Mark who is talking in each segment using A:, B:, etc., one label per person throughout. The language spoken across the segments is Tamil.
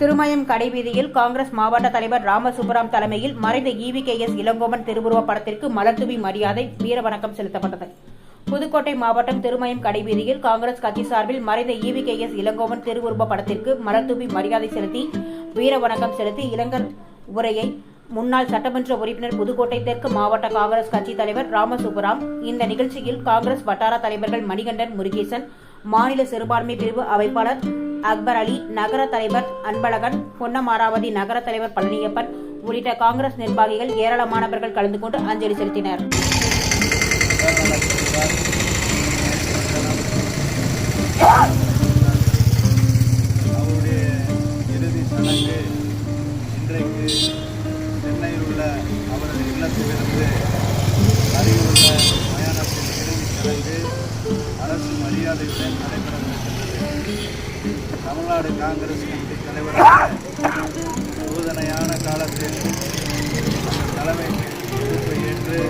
A: திருமயம் கடைவீதியில் காங்கிரஸ் மாவட்ட தலைவர் ராமசுப்ராம் தலைமையில் மறைந்த ஈவி கே எஸ் இளங்கோவன் திருவுருவ படத்திற்கு மலர்தூவி மரியாதை வீரவணக்கம் செலுத்தப்பட்டது. புதுக்கோட்டை மாவட்டம் திருமயம் கடைவீதியில் காங்கிரஸ் கட்சி சார்பில் மறைந்த ஈவி கே எஸ் இளங்கோவன் திருவுருவ படத்திற்கு மலர்தூவி மரியாதை செலுத்தி வீரவணக்கம் செலுத்தி இளங்கர் உரையை முன்னாள் சட்டமன்ற உறுப்பினர் புதுக்கோட்டை தெற்கு மாவட்ட காங்கிரஸ் கட்சி தலைவர் ராமசுப்புராம் இந்த நிகழ்ச்சியில் காங்கிரஸ் வட்டார தலைவர்கள் மணிகண்டன் முருகேசன் மாநில சிறுபான்மை பிரிவு அமைப்பாளர் அக்பர் அலி நகர தலைவர் அன்பழகன் பொன்னமாராவதி நகர தலைவர் பழனியப்பன் உள்ளிட்ட காங்கிரஸ் நிர்வாகிகள் ஏராளமானவர்கள் கலந்து கொண்டு அஞ்சலி செலுத்தினர்.
B: அவருடைய இறுதி சடங்கு இன்றைக்கு சென்னையில் உள்ள அவரது இல்லத்திலிருந்து அருகிலுள்ள இறுதி சடங்கு அரசு மரியாதையுடன் நடைபெறவிருக்கின்றது தமிழ்நாடு காங்கிரஸ் கமிட்டி தலைவராக சோதனையான காலத்தில் தலைமை பொறுப்பை ஏற்று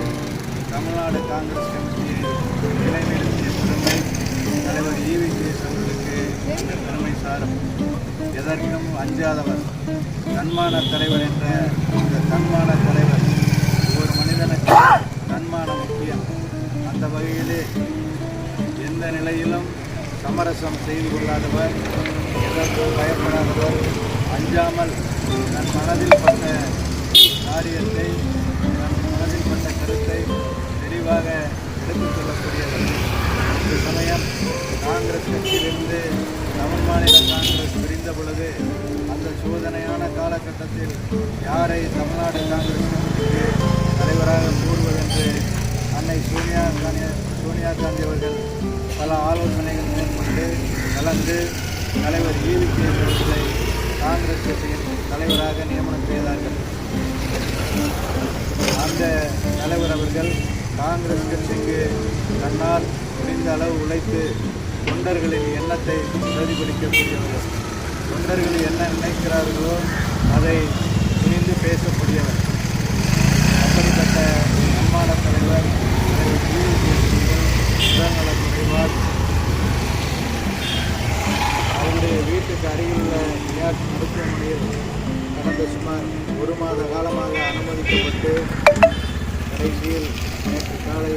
B: தமிழ்நாடு காங்கிரஸ் கமிட்டியை நிலைநிறுத்திய பெருமை தலைவர் ஈவி கேஸ் அவர்களுக்கு இந்த பெருமை சாரும். எதற்கும் அஞ்சாதவர். தன்மான தலைவர் என்ற இந்த தன்மான தலைவர் சமரசம் செய்து கொள்ளாதவர் எதற்கும் பயப்படாதவர் அஞ்சாமல் தன் மனதில் பட்ட காரியத்தை தன் மனதில் பட்ட கருத்தை தெளிவாக எடுத்துச் சொல்லக்கூடியவர் இந்த சமயம் காங்கிரஸ் கட்சியிலிருந்து தமிழ் மாநில காங்கிரஸ் பிரிந்த பொழுது அந்த சோதனையான காலகட்டத்தில் யாரை தமிழ்நாடு காங்கிரஸ் தலைவராக கூறுவதென்று அன்னை சோனியா காந்தி சோனியா காந்தி அவர்கள் பல ஆலோசனைகள் மேற்கொண்டு கலந்து தலைவர் ஈவி கே அவர்களை காங்கிரஸ் கட்சியின் தலைவராக நியமனம் செய்தார்கள். அந்த தலைவர் அவர்கள் காங்கிரஸ் கட்சிக்கு தன்னால் முடிந்த அளவு உழைத்து தொண்டர்களின் எண்ணத்தை பிரதிபலிக்கக்கூடியவர்கள். தொண்டர்கள் என்ன நினைக்கிறார்களோ அதை துணிந்து பேசக்கூடிய அப்படிப்பட்ட அம்மான தலைவர் தலைவர் ஈவி கே. உடல்நலக் குறைவால் அவருடைய வீட்டுக்கு அருகில் உள்ள நியாஸ் மருத்துவமனையில் கடந்த சுமார் ஒரு மாத காலமாக அனுமதிக்கப்பட்டு கடைசியில் நேற்று காலை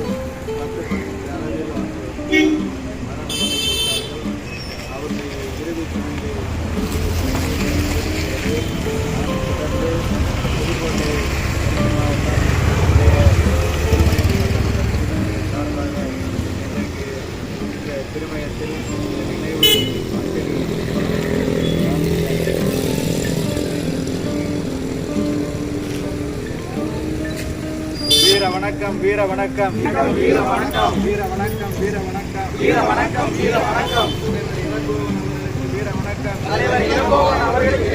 B: வீர வணக்கம் வீர வணக்கம். வீர வணக்கம் வீர வணக்கம் வீர வணக்கம். வீர வணக்கம் வீர வணக்கம் வீர வணக்கம் தலைவர் இளங்கோவன் அவர்களுக்கு